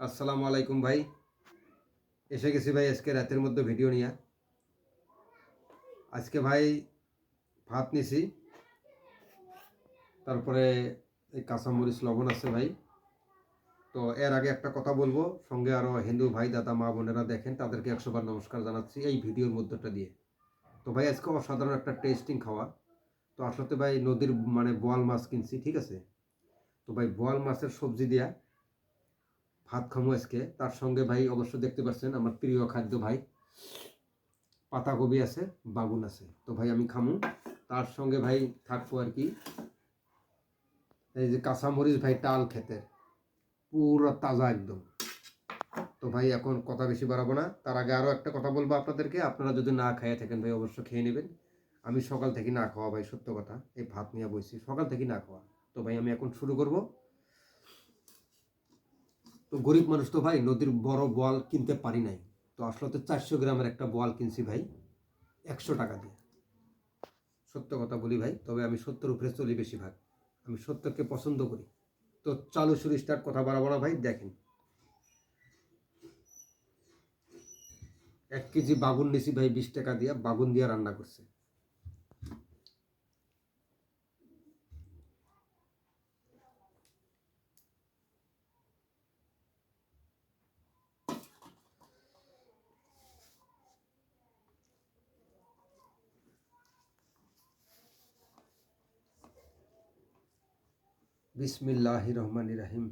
আসসালামু আলাইকুম ভাই। এসে গেছি ভাই আজকে রাতের মধ্যে ভিডিও নিয়ে। আজকে ভাই ভাত নিছি। তারপরে এই কাঁচামরিচ লবণ আছে ভাই। তো এর আগে একটা কথা বলব, সঙ্গে আরও হিন্দু ভাই, দাদা, মা, বোনেরা দেখেন, তাদেরকে একশোবার নমস্কার জানাচ্ছি এই ভিডিওর মধ্যটা দিয়ে। তো ভাই আজকে অসাধারণ একটা টেস্টিং খাওয়া। তো আসলে ভাই নদীর মানে বোয়াল মাছ কিনছি, ঠিক আছে? তো ভাই বোয়াল মাছের সবজি দিয়া ভাত খামো আজকে। তার সঙ্গে ভাই অবশ্য দেখতে পাচ্ছেন আমার প্রিয় খাদ্য ভাই। পাতাকপি আছে, বাগুন আছে। তো ভাই আমি খামু। তার সঙ্গে ভাই থাকব আর কি। এই যে কাঁচামরিচ ভাই টাল খেতে। পুরো তাজা একদম। তো ভাই এখন কথা বেশি বাড়াবো না। তার আগে আরও একটা কথা বলব আপনাদেরকে। আপনারা যদি না খাইয়ে থাকেন ভাই অবশ্য খেয়ে নেবেন। আমি সকাল থেকে না খাওয়া ভাই সত্য কথা। এই ভাত নিয়ে বসছি সকাল থেকে না খাওয়া। তো ভাই আমি এখন শুরু করব। তো গরিব মানুষ তো ভাই, নদীর বড় বল কিনতে পারি নাই। তো আসলে তো চারশো গ্রামের একটা বল কিনছি ভাই, একশো টাকা দিয়ে। সত্য কথা বলি ভাই, তবে আমি সত্যের উপরে চলি বেশিরভাগ। আমি সত্যকে পছন্দ করি। তো চালু শুরু স্টার্ট কথা বাড়াবো না ভাই, দেখেন। এক কেজি বাগুন নিছি ভাই, বিশ টাকা দিয়ে, বাগুন দিয়ে রান্না করছে। বিসমিল্লাহ রহমান রাহিম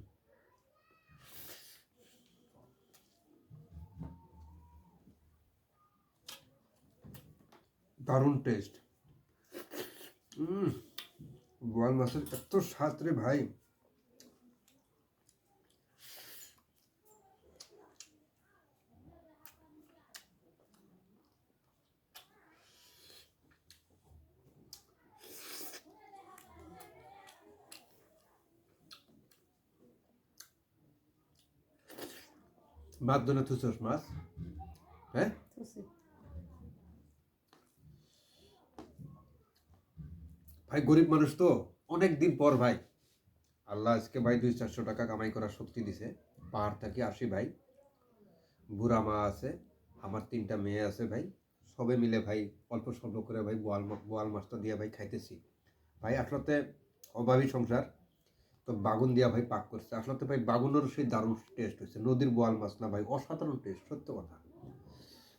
দারুণ টেস্ট বোয়াল মাছের এত স্বাদ রে ভাই ধরে থুচোস মাছ। হ্যাঁ? ভাই গরিব মানুষ তো অনেক দিন পর ভাই। আল্লাহ আজকে ভাই দুই চারশো টাকা কামাই করার শক্তি দিছে। পাহাড় থেকে আসি ভাই। বুড়া মা আছে আমার তিনটা মেয়ে আছে ভাই। সবে মিলে ভাই অল্প স্বল্প করে ভাই বোয়াল বোয়াল মাছটা দিয়ে ভাই খাইতেছি। ভাই আসলতে অভাবী সংসার। তো বাগুন দিয়া ভাই পাক করছে। আসলে তো ভাই বাগুনেরও সেই দারুণ টেস্ট হয়েছে নদীর বোয়াল মাছ না ভাই, অসাধারণ টেস্ট সত্য কথা।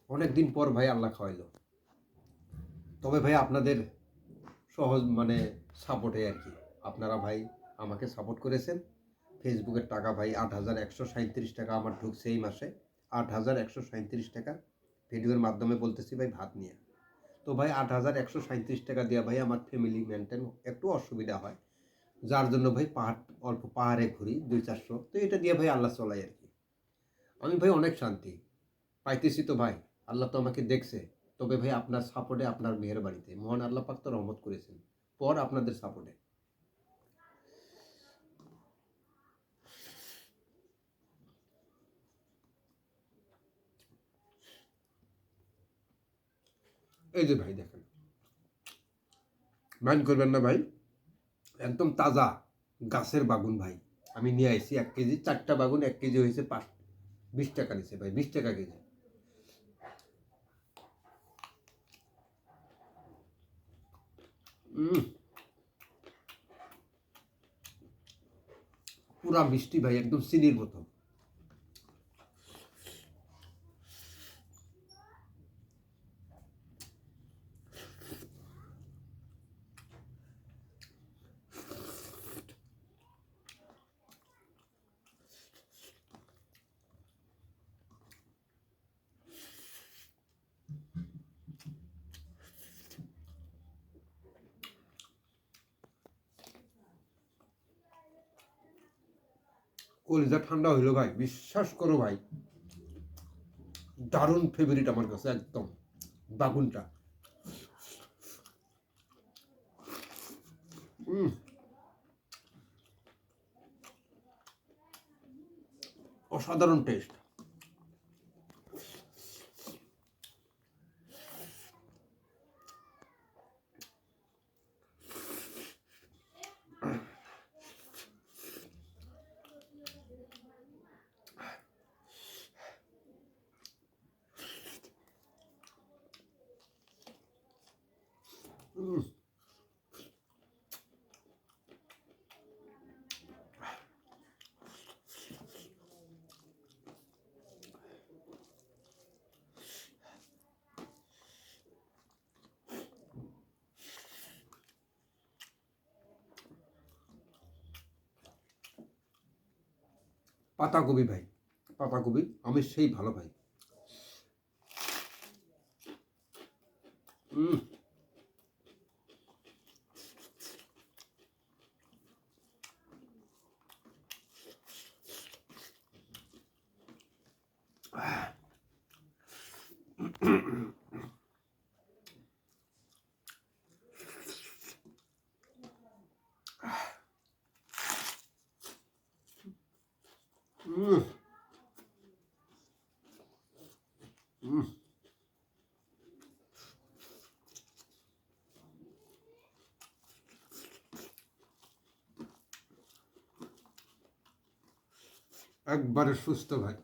অনেক দিন পর ভাই আল্লাহ খাওয়াইলো। তবে ভাই আপনাদের সহজ মানে সাপোর্টে আর কি। আপনারা ভাই আমাকে সাপোর্ট করেছেন। ফেসবুকের টাকা ভাই আট হাজার একশো সাঁত্রিশ টাকা আমার ঢুকছে এই মাসে। আট হাজার একশো সাঁত্রিশ টাকা। ভিডিওর মাধ্যমে বলতেছি ভাই ভাত নিয়ে। তো ভাই আট হাজার একশো সাঁত্রিশ টাকা দিয়ে ভাই আমার ফ্যামিলি মেনটেন একটু অসুবিধা হয়। যার জন্য ভাই পাহাড়, অল্প পাহাড়ে ঘুরি, দুই চারশো তো এটা দিয়ে ভাই আল্লাহ চলাই আর কি। আমি ভাই অনেক শান্তি। পাইতেছি তো ভাই। আল্লাহ তো আমাকে দেখছে। তবে ভাই আপনার সাপোর্টে আপনার মেয়ের বাড়িতে মহান আল্লাহ পাক তো রহমত করেছেন। পর আপনাদের সাপোর্টে এই যে ভাই, দেখেন। মাইন্ড করবেন না ভাই। একদম তাজা গাছের বাগুন ভাই আমি নিয়ে আসছি এক কেজি, চারটা বাগুন এক কেজি হয়েছে পাঁচ, বিশ টাকা নিছে ভাই, বিশ টাকা কেজি। পুরা মিষ্টি ভাই, একদম চিনির মতো কলিজা ঠান্ডা হইল ভাই, বিশ্বাস করো ভাই। দারুণ ফেভারিট আমার কাছে, একদম। বাগুনটা। অসাধারণ টেস্ট পাতাকপি ভাই পাতাকপি আমি সেই ভালো ভাই। একবারে সুস্থ ভাই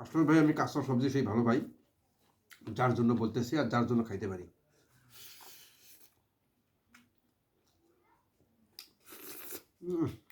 আসলে ভাই, আমি কাঁচা সবজি সেই ভালো ভাই যার জন্য বলতেছি আর যার জন্য খাইতে পারি। Mm.